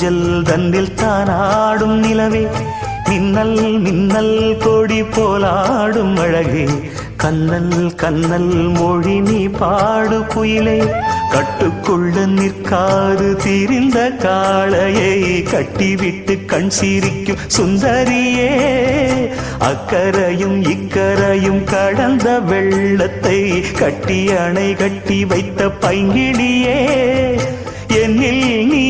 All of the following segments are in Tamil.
ஊஞ்சல் தன்னில் தானாடும் நிலவே. மின்னல் மின்னல் கொடி போலாடும் அழகே. கண்ணல் கண்ணல் மொழி நீ பாடு குயிலே கட்டுக்குள்ள நிற்காது தீரிந்த காளையை கட்டிவிட்டு கண் சிரிக்கும் சுந்தரியே. அக்கரையும் இக்கரையும் கடந்த வெள்ளத்தை கட்டி அணை கட்டி வைத்த பைங்கிளியே. என்னில் நீ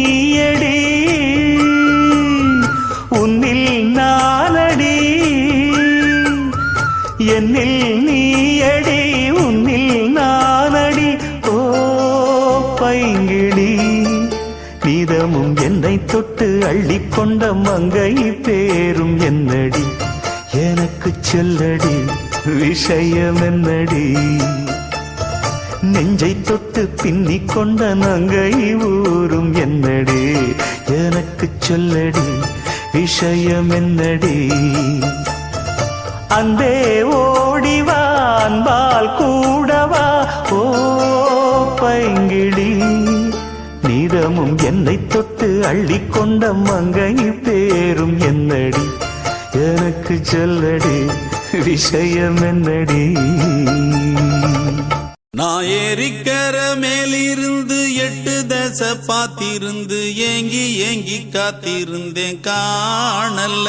நீதமும் என்னை தொட்டு அள்ளிக்கொண்ட மங்கை பேரும் என்னடி? எனக்கு சொல்லடி விஷயம் என்னடி? நெஞ்சை தொட்டு பின்னிக் கொண்ட நங்கை ஊரும் என்னடி? எனக்கு சொல்லடி விஷயம் என்னடி? அன்பே ஓடிவான் பால் கூடவா? ஓ பைங்க நீதமும் என்னை தொட்டு அள்ளி கொண்ட மங்கை பேரும் என்னடி? எனக்கு சொல்லடி விஷயம் என்னடி நான் ஏரிக்கர மேலிருந்து எட்டு தசை பாத்திருந்து ஏங்கி ஏங்கி காத்திருந்தேன் காணல்ல.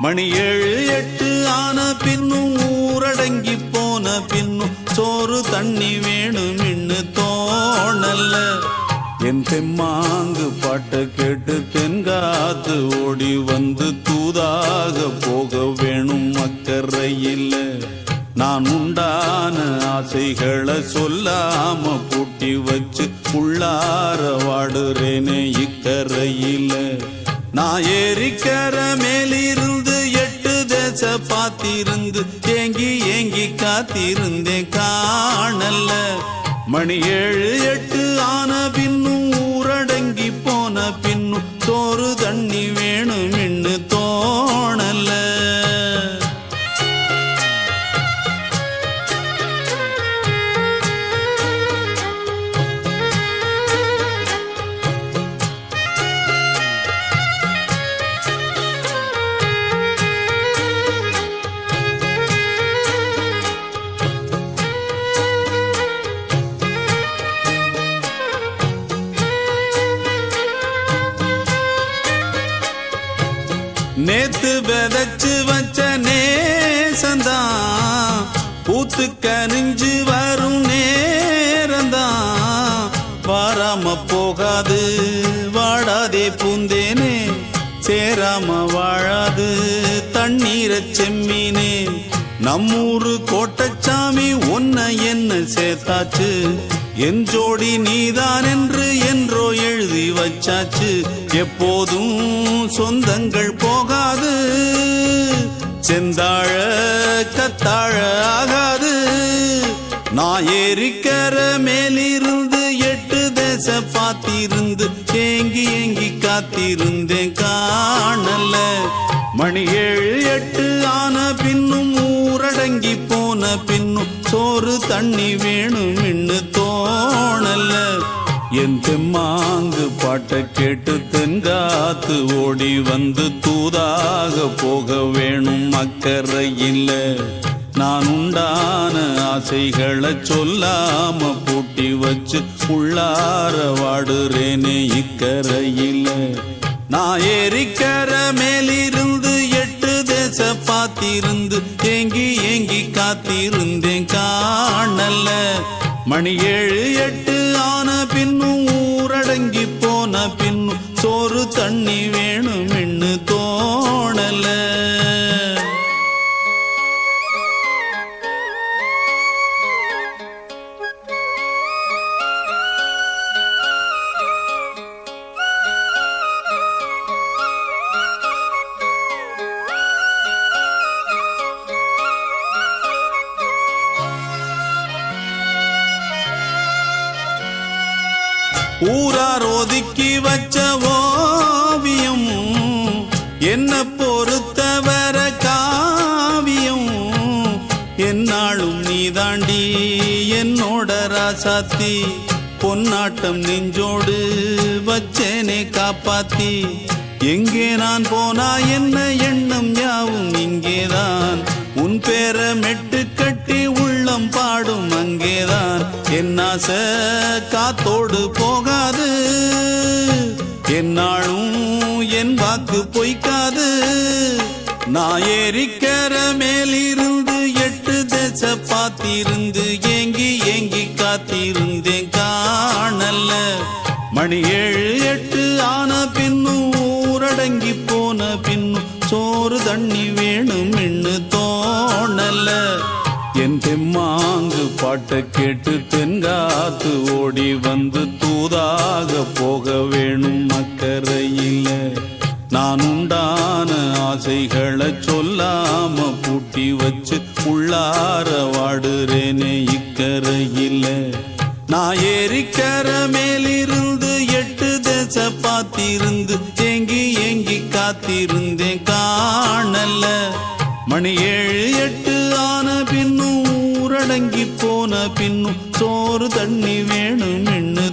மணி ஏழு எட்டு ஆன பின்னும் ஊரடங்கி போன பின்னும் சோறு தண்ணி வேணும் இன்னு தோணல்ல. என் தெம்மாங்கு பாட்டை கேட்டு தென்காத்து ஓடி வந்து தூதாக போக வேணும் அக்கறையில். நான் உண்டான ஆசைகளை சொல்லாம பூட்டி வச்சு உள்ளார வாடுறேனே இக்கரையில் நான் ஏரிக்கர மேலிருந்து எட்டு தேச பார்த்திருந்து ஏங்கி ஏங்கி காத்திருந்தேன் காணல மணி ஏழு எட்டு ஆன பின்னும் பூத்து கனிஞ்சு வரும் நேரந்தான் வாராம போகாது வாடாதே பூந்தேனே. சேராம வாழாது தண்ணீரை செம்மீனே. நம்மூரு கோட்டச்சாமி ஒன்ன என்ன சேர்த்தாச்சு? என் ஜோடி நீதான் என்று என்றோ எழுதி வச்சாச்சு. எப்போதும் சொந்தங்கள் போகாது. செந்தாழ கத்தாழ ஆகாது. நான் ஏறிக்கர மேலிருந்து எட்டு தேச பார்த்திருந்து ஏங்கி ஏங்கி காத்திருந்தேன் காணல. மணி ஏழு எட்டு ஆன பின்னும் ஊரடங்கி போன பின்னும் சோறு தண்ணி வேணும். பாட்டை கேட்டு தென்காத்து ஓடி வந்து தூதாக போக வேணும் அக்கறையில் நான் உண்டான ஆசைகளை சொல்லாம பூட்டி வச்சு உள்ளார வாடுறேனே இக்கரையில் நான் ஏறிக்கர மேலிருந்து எட்டு தேச பார்த்திருந்து ஏங்கி ஏங்கி காத்திருந்தேன் காணல மணி ஏழு எட்டு சோறு ஒதுக்கி வச்ச ஓவியம். என்ன பொறுத்தவர காவியம். என்னாலும் நீ தாண்டி என்னோட ராசாத்தி. பொன்னாட்டம் நெஞ்சோடு வச்சேனே காப்பாத்தி. எங்கே நான் போனா என்ன எண்ணம் யாவும் இங்கேதான். உன் பேர மெட் உள்ளம் பாடும் அங்கேதான். என் ஆசை காத்தோடு போகாது. என்னாலும் என் வாக்கு பொய்க்காது. நான் ஏறிக்கிற மேலிருந்து எட்டு தேச பார்த்திருந்து ஏங்கி ஏங்கி காத்திருந்தேன். காணல்ல. மணி ஏழு எட்டு பாட்டை கேட்டு தென்காத்து ஓடி வந்து தூதாக போக வேணும் அக்கறையில். நான் உண்டான ஆசைகளை சொல்லாம பூட்டி வச்சு உள்ளார வாடுறேனே இக்கரையில் நான் ஏறிக்கர மேலிருந்து எட்டு தேச பார்த்திருந்து எங்கி எங்கி காத்திருந்தேன் காணல. மணி ஏழு எட்டு ஆன பின்னும் முழடங்கி போன பின்னும் சோறு தண்ணி வேணும் மின்னு